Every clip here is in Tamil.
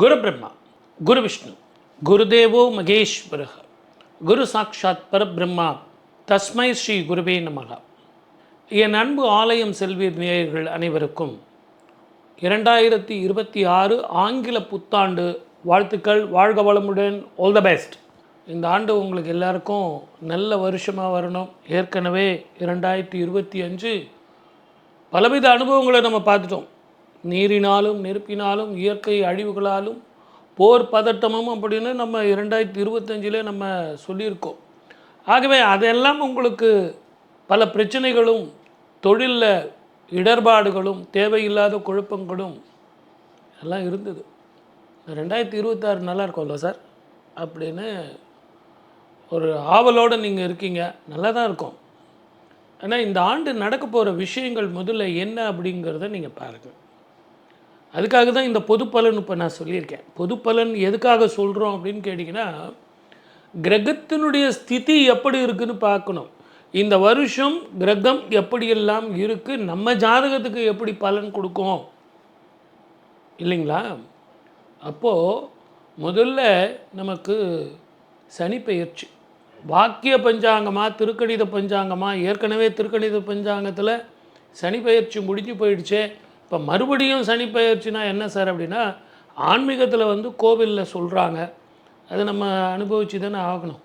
குரு பிரம்மா குரு விஷ்ணு குருதேவோ மகேஸ்வர குரு சாட்சாத் பரபிரம்மா தஸ்மை ஸ்ரீ குருவே நமகா என் அன்பு ஆலயம் செல்வீர் நேயர்கள் அனைவருக்கும் இரண்டாயிரத்தி இருபத்தி ஆறு ஆங்கில புத்தாண்டு வாழ்த்துக்கள் வாழ்க வளமுடன் ஆல் த பெஸ்ட் இந்த ஆண்டு உங்களுக்கு எல்லாருக்கும் நல்ல வருஷமாக வரணும். ஏற்கனவே இரண்டாயிரத்தி இருபத்தி அஞ்சு பலவித அனுபவங்களை நம்ம பார்த்துட்டோம். நீரினாலும் நெருப்பினாலும் இயற்கை அழிவுகளாலும் போர் பதட்டமும் அப்படின்னு நம்ம இரண்டாயிரத்தி இருபத்தஞ்சிலே நம்ம சொல்லியிருக்கோம். ஆகவே அதெல்லாம் உங்களுக்கு பல பிரச்சனைகளும் தொழிலில் இடர்பாடுகளும் தேவையில்லாத குழப்பங்களும் எல்லாம் இருந்தது. ரெண்டாயிரத்தி இருபத்தாறு நல்லா இருக்கும்ல சார்? அப்படின்னு ஒரு ஆவலோடு நீங்கள் இருக்கீங்க. நல்லா தான் இருக்கும். ஆனால் இந்த ஆண்டு நடக்க போகிற விஷயங்கள் முதல்ல என்ன அப்படிங்கிறத நீங்கள் பாருங்கள் அதுக்காக தான் இந்த பொது பலன் இப்போ நான் சொல்லியிருக்கேன். பொது பலன் எதுக்காக சொல்கிறோம் அப்படின்னு கேட்டிங்கன்னா கிரகத்தினுடைய ஸ்திதி எப்படி இருக்குன்னு பார்க்கணும். இந்த வருஷம் கிரகம் எப்படியெல்லாம் இருக்குது நம்ம ஜாதகத்துக்கு எப்படி பலன் கொடுக்கும்? இல்லைங்களா? அப்போது முதல்ல நமக்கு சனி பெயர்ச்சி. வாக்கிய பஞ்சாங்கமாக திருக்கணித பஞ்சாங்கமாக ஏற்கனவே திருக்கணித பஞ்சாங்கத்தில் சனி பெயர்ச்சி முடிஞ்சு போயிடுச்சே. இப்போ மறுபடியும் சனி என்ன சார் அப்படின்னா ஆன்மீகத்தில் வந்து கோவிலில் சொல்கிறாங்க அது நம்ம அனுபவிச்சு தானே ஆகணும்.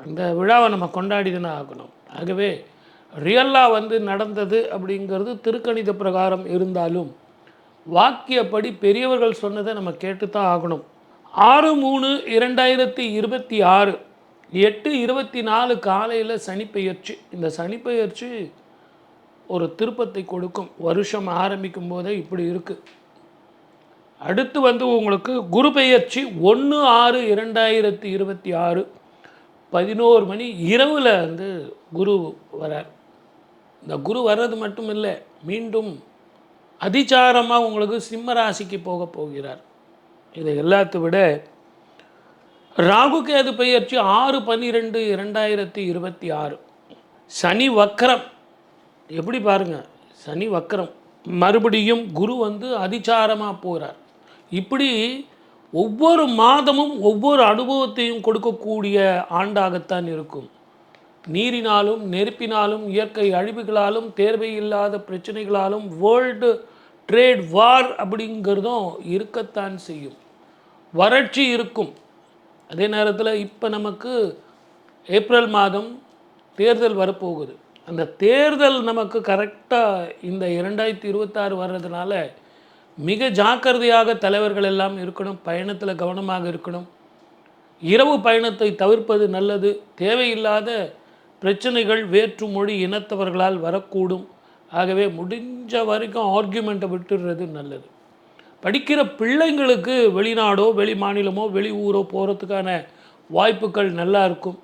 அந்த விழாவை நம்ம கொண்டாடி தானே ஆகணும். ஆகவே ரியலாக வந்து நடந்தது அப்படிங்கிறது திருக்கணித பிரகாரம் இருந்தாலும் வாக்கியப்படி பெரியவர்கள் சொன்னதை நம்ம கேட்டு தான் ஆகணும். ஆறு மூணு இரண்டாயிரத்தி இருபத்தி ஆறு எட்டு இருபத்தி நாலு காலையில் சனிப்பெயர்ச்சி இந்த சனிப்பெயர்ச்சி ஒரு திருப்பத்தை கொடுக்கும். வருஷம் ஆரம்பிக்கும் போதே இப்படி இருக்குது அடுத்து வந்து உங்களுக்கு குரு பெயர்ச்சி ஒன்று ஆறு இரண்டாயிரத்தி இருபத்தி ஆறு பதினோரு மணி இரவில் வந்து குரு வரார். இந்த குரு வர்றது மட்டும் இல்லை மீண்டும் அதிச்சாரமாக உங்களுக்கு சிம்ம ராசிக்கு போக போகிறார். இதை எல்லாத்தை விட ராகு கேது பெயர்ச்சி ஆறு பன்னிரெண்டு இரண்டாயிரத்தி இருபத்தி ஆறு. சனி வக்கரம் எப்படி பாருங்கள் சனி வக்கரம். மறுபடியும் குரு வந்து அதிச்சாரமாக போகிறார் இப்படி ஒவ்வொரு மாதமும் ஒவ்வொரு அனுபவத்தையும் கொடுக்கக்கூடிய ஆண்டாகத்தான் இருக்கும். நீரினாலும் நெருப்பினாலும் இயற்கை அழிவுகளாலும் தேர்வை இல்லாத பிரச்சனைகளாலும் வேர்ல்டு ட்ரேட் வார் அப்படிங்கிறதும் இருக்கத்தான் செய்யும். வறட்சி இருக்கும். அதே நேரத்தில் இப்போ நமக்கு ஏப்ரல் மாதம் தேர்தல் வரப்போகுது. அந்த தேர்தல் நமக்கு கரெக்டாக இந்த இரண்டாயிரத்தி இருபத்தாறு வர்றதுனால மிக ஜாக்கிரதையாக தலைவர்கள் எல்லாம் இருக்கணும் பயணத்தில் கவனமாக இருக்கணும். இரவு பயணத்தை தவிர்ப்பது நல்லது. தேவையில்லாத பிரச்சனைகள் வேற்று மொழி இனத்தவர்களால் வரக்கூடும். ஆகவே முடிஞ்ச வரைக்கும் ஆர்கியூமெண்ட்டை விட்டுடுறது நல்லது. படிக்கிற பிள்ளைங்களுக்கு வெளிநாடோ வெளி மாநிலமோ வெளி ஊரோ போகிறதுக்கான வாய்ப்புகள் நல்லா இருக்கும்.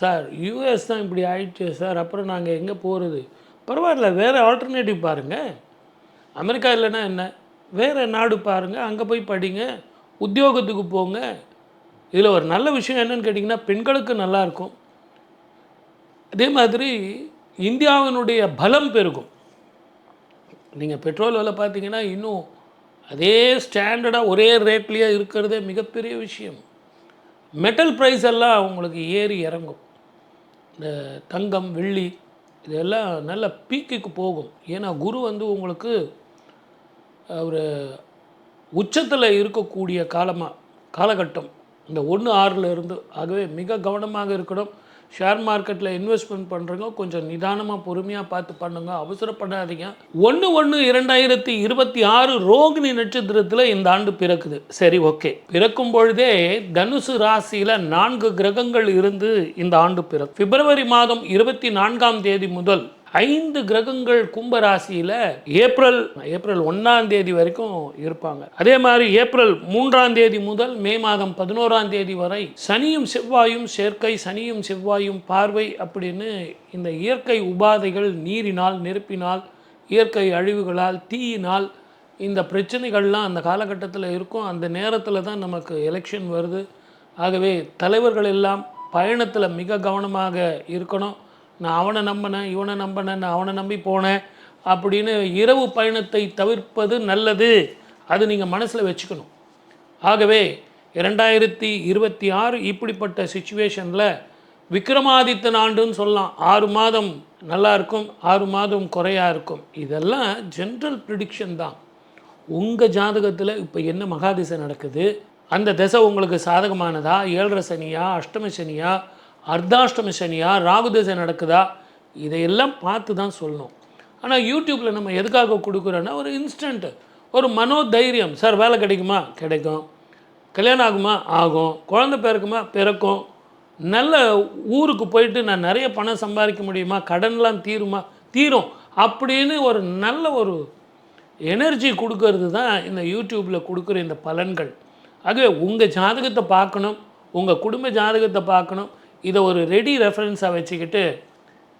சார் யூஎஸ் தான் இப்படி ஆயிடுச்சு சார் அப்புறம் நாங்கள் எங்கே போகிறது பரவாயில்ல வேறு ஆல்டர்னேட்டிவ் பாருங்கள் அமெரிக்கா இல்லைன்னா என்ன? வேறு நாடு பாருங்கள் அங்கே போய் படிங்க உத்தியோகத்துக்கு போங்க. இதில் ஒரு நல்ல விஷயம் என்னன்னு கேட்டிங்கன்னா பெண்களுக்கு நல்லாயிருக்கும் அதே மாதிரி இந்தியாவினுடைய பலம் பெருகும். நீங்கள் பெட்ரோல் விலை பார்த்தீங்கன்னா இன்னும் அதே ஸ்டாண்டர்டாக ஒரே ரேட்லேயே இருக்கிறதே மிகப்பெரிய விஷயம். மெட்டல் ப்ரைஸ் எல்லாம் உங்களுக்கு ஏறி இறங்கும். இந்த தங்கம் வெள்ளி இதெல்லாம் நல்ல பீக்குக்கு போகும். ஏன்னா குரு வந்து உங்களுக்கு ஒரு உச்சத்தில் இருக்கக்கூடிய காலமாக காலகட்டம். இந்த ஒன்று ஆறில் இருந்து ஆகவே மிக கவனமாக இருக்கணும். ஷேர் மார்க்கெட்டில் இன்வெஸ்ட்மெண்ட் பண்ணுறவங்க கொஞ்சம் நிதானமாக பொறுமையாக பார்த்து பண்ணுங்க. அவசரப்படாதீங்க. ஒன்று ஒன்று இரண்டாயிரத்தி இருபத்தி ஆறு ரோகிணி நட்சத்திரத்தில் இந்த ஆண்டு பிறக்குது. சரி ஓகே. பிறக்கும் பொழுதே தனுசு ராசியில் நான்கு கிரகங்கள் இருந்து இந்த ஆண்டு பிறக்கும். பிப்ரவரி மாதம் இருபத்தி நான்காம் தேதி முதல் ஐந்து கிரகங்கள் கும்பராசியில் ஏப்ரல் ஏப்ரல் ஒன்றாம் தேதி வரைக்கும் இருப்பாங்க. அதே மாதிரி ஏப்ரல் மூன்றாம் தேதி முதல் மே மாதம் பதினோராம் தேதி வரை சனியும் செவ்வாயும் சேர்க்கை சனியும் செவ்வாயும் பார்வை அப்படின்னு இந்த இயற்கை உபாதைகள் நீரினால் நெருப்பினால் இயற்கை அழிவுகளால் தீயினால் இந்த பிரச்சனைகள்லாம் அந்த காலகட்டத்தில் இருக்கும். அந்த நேரத்தில் தான் நமக்கு எலெக்ஷன் வருது. ஆகவே தலைவர்கள் எல்லாம் பயணத்தில் மிக கவனமாக இருக்கணும். நான் அவனை நம்பினேன் இவனை நம்பினேன் நான் அவனை நம்பி போனேன் அப்படின்னு இரவு பயணத்தை தவிர்ப்பது நல்லது. அது நீங்கள் மனசில் வச்சுக்கணும். ஆகவே இரண்டாயிரத்தி இருபத்தி ஆறு இப்படிப்பட்ட சுச்சுவேஷனில் விக்ரமாதித்தன் ஆண்டுன்னு சொல்லலாம். ஆறு மாதம் நல்லா இருக்கும் ஆறு மாதம் குறையாக இருக்கும். இதெல்லாம் ஜென்ரல் ப்ரிடிக்ஷன் தான். உங்கள் ஜாதகத்தில் இப்போ என்ன மகாதிசை நடக்குது? அந்த திசை உங்களுக்கு சாதகமானதா? ஏழரை சனியா? அஷ்டம சனியா? அர்த்தாஷ்டமி சனியா ராகுதசை நடக்குதா? இதையெல்லாம் பார்த்து தான் சொல்லணும். ஆனால் யூடியூப்பில் நம்ம எதுக்காக கொடுக்குறோன்னா ஒரு இன்ஸ்டண்ட்டு ஒரு மனோதைரியம். சார் வேலை கிடைக்குமா? கிடைக்கும். கல்யாணம் ஆகுமா? ஆகும். குழந்தை பிறக்குமா? பிறக்கும். நல்ல ஊருக்கு போயிட்டு நான் நிறைய பணம் சம்பாதிக்க முடியுமா? கடன்லாம் தீருமா? தீரும். அப்படின்னு ஒரு நல்ல ஒரு எனர்ஜி கொடுக்கறது தான் இந்த யூடியூப்பில் கொடுக்குற இந்த பலன்கள். ஆகவே உங்கள் ஜாதகத்தை பார்க்கணும். உங்கள் குடும்ப ஜாதகத்தை பார்க்கணும். இதை ஒரு ரெடி ரெஃபரன்ஸாக வச்சுக்கிட்டு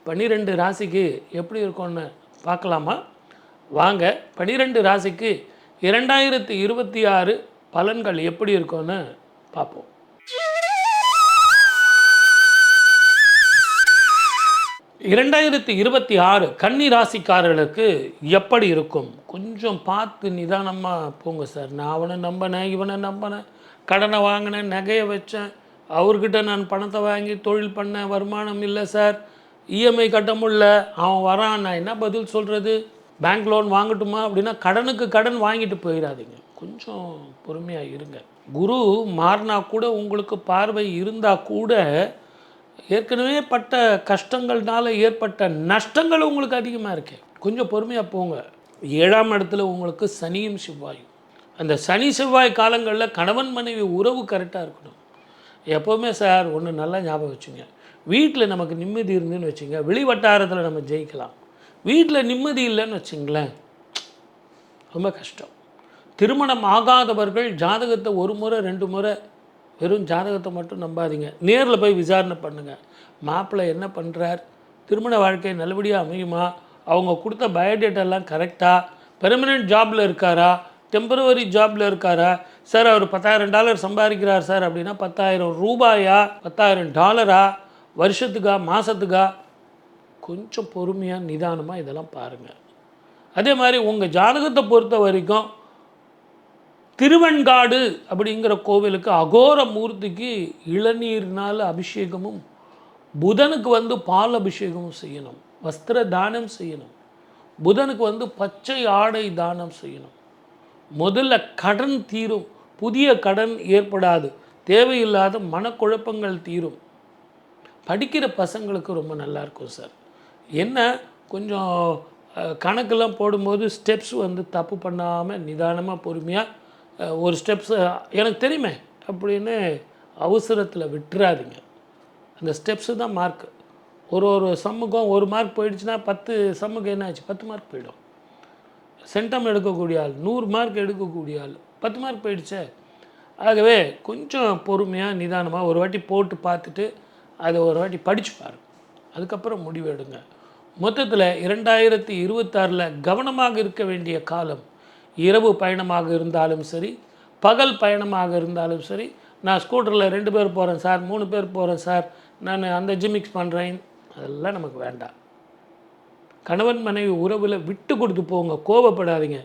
பன்னிரெண்டு ராசிக்கு எப்படி இருக்கும்னு பார்க்கலாமா? வாங்க பன்னிரெண்டு ராசிக்கு இரண்டாயிரத்தி இருபத்தி ஆறு பலன்கள் எப்படி இருக்கும்னு பார்ப்போம். இரண்டாயிரத்தி இருபத்தி ஆறு கன்னி ராசிக்காரர்களுக்கு எப்படி இருக்கும்? கொஞ்சம் பார்த்து நிதானமாக போங்க சார். நான் அவனை நம்பினேன் இவனை நம்பினேன் கடனை வாங்கினேன் நகையை வச்சேன் அவர்கிட்ட நான் பணத்தை வாங்கி தொழில் பண்ண வருமானம் இல்லை சார். இஎம்ஐ கட்ட முடில அவன் வரான். நான் என்ன பதில் சொல்கிறது பேங்க் லோன் வாங்கட்டுமா அப்படின்னா கடனுக்கு கடன் வாங்கிட்டு போயிடாதீங்க. கொஞ்சம் பொறுமையாக இருங்க. குரு மாறினா கூட உங்களுக்கு பார்வை இருந்தால் கூட ஏற்கனவே பட்ட கஷ்டங்கள்னால ஏற்பட்ட நஷ்டங்கள் உங்களுக்கு அதிகமாக இருக்கு. கொஞ்சம் பொறுமையாக போங்க. ஏழாம் இடத்துல உங்களுக்கு சனியும் செவ்வாயும். அந்த சனி செவ்வாய் காலங்களில் கணவன் மனைவி உறவு கரெக்டாக இருக்கணும். எப்போவுமே சார் ஒன்று நல்லா ஞாபகம் வச்சுங்க. வீட்டில் நமக்கு நிம்மதி இருந்துன்னு வச்சுங்க. வெளி வட்டாரத்தில் நம்ம ஜெயிக்கலாம். வீட்டில் நிம்மதி இல்லைன்னு வச்சுங்களேன். ரொம்ப கஷ்டம். திருமணம் ஆகாதவர்கள் ஜாதகத்தை ஒரு முறை ரெண்டு முறை வெறும் ஜாதகத்தை மட்டும் நம்பாதீங்க. நேரில் போய் விசாரணை பண்ணுங்கள் மாப்பிள்ளை என்ன பண்ணுறார் திருமண வாழ்க்கை நல்லபடியாக அமையுமா? அவங்க கொடுத்த பயோடேட்டெல்லாம் கரெக்டாக பெர்மனெண்ட் ஜாபில் இருக்காரா? டெம்பரவரி ஜாபில் இருக்காரா? சார் அவர் பத்தாயிரம் டாலர் சம்பாதிக்கிறார் சார் அப்படின்னா பத்தாயிரம் ரூபாயா பத்தாயிரம் டாலரா வருஷத்துக்கா மாதத்துக்கா கொஞ்சம் பொறுமையாக நிதானமாக இதெல்லாம் பாருங்கள் அதே மாதிரி உங்கள் ஜாதகத்தை பொறுத்த வரைக்கும் திருவெண்காடு அப்படிங்கிற கோவிலுக்கு அகோர மூர்த்திக்கு இளநீர்னால் அபிஷேகமும் புதனுக்கு வந்து பால் அபிஷேகமும் செய்யணும். வஸ்திர தானம் செய்யணும். புதனுக்கு வந்து பச்சை ஆடை தானம் செய்யணும். முதல்ல கடன் தீரும். புதிய கடன் ஏற்படாது. தேவையில்லாத மனக்குழப்பங்கள் தீரும். படிக்கிற பசங்களுக்கு ரொம்ப நல்லா இருக்கும் சார். என்ன? கொஞ்சம் கணக்கெல்லாம் போடும்போது ஸ்டெப்ஸ் வந்து தப்பு பண்ணாமல் நிதானமாக பொறுமையாக ஒரு ஸ்டெப்ஸ் எனக்கு தெரியுமே அப்படின்னு அவசரத்தில் விட்டுறாதீங்க. அந்த ஸ்டெப்ஸு தான் மார்க். ஒரு ஒரு சம்முக்கும் ஒரு மார்க் போயிடுச்சுன்னா பத்து சம்முக்கு என்ன ஆச்சு? பத்து மார்க் போயிடும். சென்டம் எடுக்கக்கூடிய ஆள் நூறு மார்க் எடுக்கக்கூடிய ஆள் பத்து மார்க் போயிடுச்சே. ஆகவே கொஞ்சம் பொறுமையாக நிதானமாக ஒரு வாட்டி போட்டு பார்த்துட்டு அதை ஒரு வாட்டி படித்து பாரு அதுக்கப்புறம் முடிவு எடுங்க. மொத்தத்தில் இரண்டாயிரத்தி இருபத்தாறில் கவனமாக இருக்க வேண்டிய காலம் இரவு பயணமாக இருந்தாலும் சரி பகல் பயணமாக இருந்தாலும் சரி நான் ஸ்கூட்டரில் ரெண்டு பேர் போகிறேன் சார் மூணு பேர் போகிறேன் சார் நான் அந்த ஜிமிக்ஸ் பண்ணுறேன் அதெல்லாம் நமக்கு வேண்டாம். கணவன் மனைவி உறவில் விட்டு கொடுத்து போங்க கோபப்படாதீங்க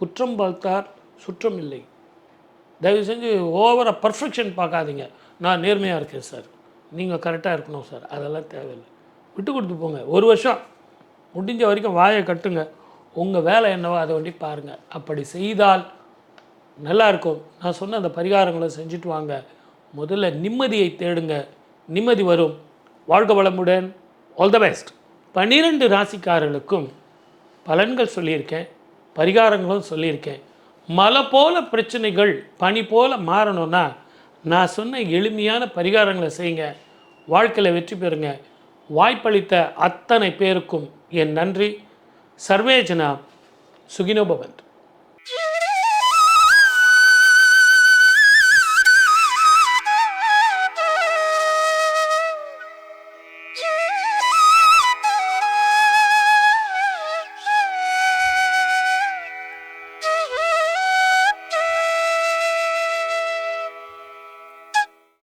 குற்றம் பார்த்தார் சுற்றம் இல்லை. தயவு செஞ்சு ஓவராக பர்ஃபெக்ஷன் பார்க்காதீங்க. நான் நேர்மையாக இருக்கேன் சார் நீங்கள் கரெக்டாக இருக்கணும் சார் அதெல்லாம் தேவையில்லை. விட்டு கொடுத்து போங்க. ஒரு வருஷம் முடிஞ்ச வரைக்கும் வாயை கட்டுங்க. உங்கள் வேலை என்னவோ அதை வண்டி பாருங்கள் அப்படி செய்தால் நல்லாயிருக்கும் நான் சொன்ன அந்த பரிகாரங்களை செஞ்சுட்டு வாங்க. முதல்ல நிம்மதியை தேடுங்க. நிம்மதி வரும். வாழ்க வளமுடன். ஆல் த பெஸ்ட் பன்னிரெண்டு ராசிக்காரர்களுக்கும் பலன்கள் சொல்லியிருக்கேன் பரிகாரங்களும் சொல்லியிருக்கேன். மலை போல பிரச்சனைகள் பனி போல மாறணும்னா நான் சொன்ன எளிமையான பரிகாரங்களை செய்யுங்க. வாழ்க்கையில் வெற்றி பெறுங்க. வாய்ப்பளித்த அத்தனை பேருக்கும் என் நன்றி. சர்வேஜனா சுகினோபவந்த்.